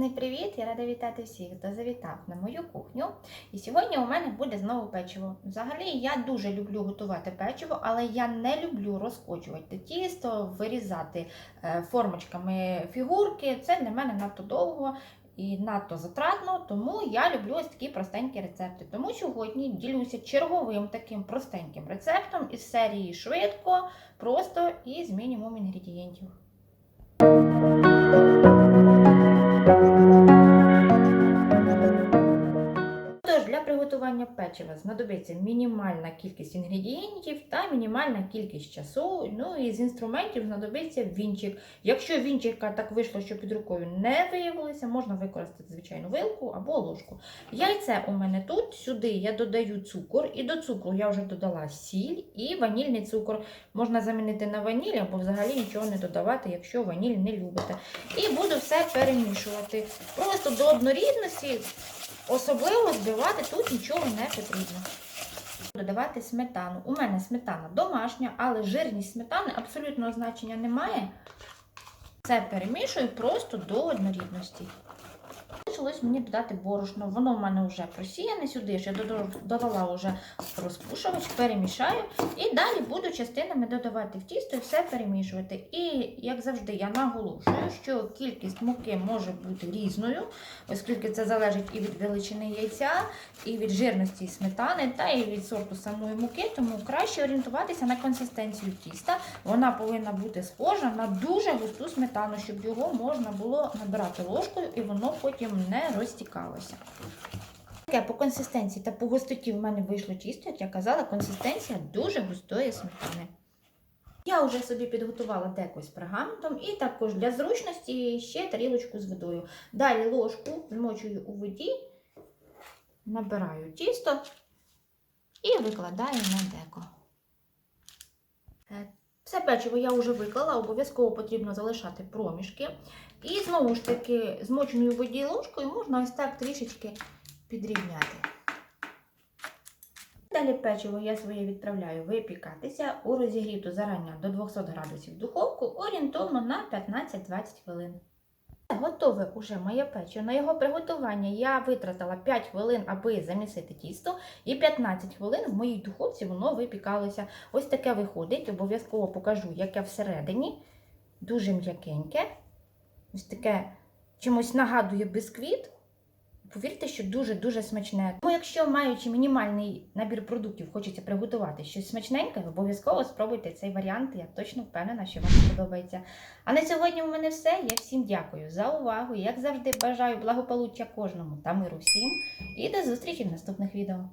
Величезний привіт! Я рада вітати всіх, хто завітав на мою кухню. І сьогодні у мене буде знову печиво. Взагалі я дуже люблю готувати печиво, але я не люблю розкочувати тісто, вирізати е, формочками фігурки. Це для мене надто довго. І надто затратно, тому я люблю ось такі простенькі рецепти. Тому сьогодні ділюся черговим таким простеньким рецептом із серії швидко, просто і з мінімум інгредієнтів. Приготування печива знадобиться мінімальна кількість інгредієнтів та мінімальна кількість часу. Ну і з інструментів знадобиться вінчик. Якщо вінчика так вийшло, що під рукою не виявилося, можна використати звичайну вилку або ложку. Яйце у мене тут, сюди я додаю цукор, і до цукру я вже додала сіль і ванільний цукор. Можна замінити на ваніль або взагалі нічого не додавати, якщо ваніль не любите. І буду все перемішувати. Просто до однорідності. Особливо збивати тут нічого не потрібно. Додавати сметану. У мене сметана домашня, але жирність сметани абсолютного значення немає. Це перемішую просто до однорідності. Почалось мені додати борошно. Воно в мене вже просіяне сюди. ж Я додала вже розпушувач, перемішаю. І далі буду частинами додавати в тісто і все перемішувати. І, як завжди, я наголошую, що кількість муки може бути різною, оскільки це залежить і від величини яйця, і від жирності сметани, та і від сорту самої муки. Тому краще орієнтуватися на консистенцію тіста. Вона повинна бути схожа на дуже густу сметану, щоб його можна було набирати ложкою і воно потім не розтікалося. Таке по консистенції та по густоті в мене вийшло тісто, як я казала, консистенція дуже густої сметани. Я вже собі підготувала деко з пергаментом і також для зручності ще тарілочку з водою. Далі ложку змочую у воді, набираю тісто і викладаю на деко. Все печиво я вже виклала, обов'язково потрібно залишати проміжки. І знову ж таки, змоченою в воді ложкою можна ось так трішечки підрівняти. Далі печиво я своє відправляю випікатися у розігріту зарання до 200 градусів духовку орієнтовно на 15-20 хвилин. Готове уже моє печиво. На його приготування я витратила 5 хвилин, аби замісити тісто, і 15 хвилин в моїй духовці воно випікалося. Ось таке виходить. Обов'язково покажу, яке всередині. Дуже м'якеньке. Ось таке чимось нагадує бисквіт. Повірте, що дуже-дуже смачне. Тому якщо, маючи мінімальний набір продуктів, хочеться приготувати щось смачненьке, обов'язково спробуйте цей варіант. Я точно впевнена, що вам сподобається. А на сьогодні у мене все. Я всім дякую за увагу. Як завжди, бажаю благополуччя кожному та миру всім. І до зустрічі в наступних відео.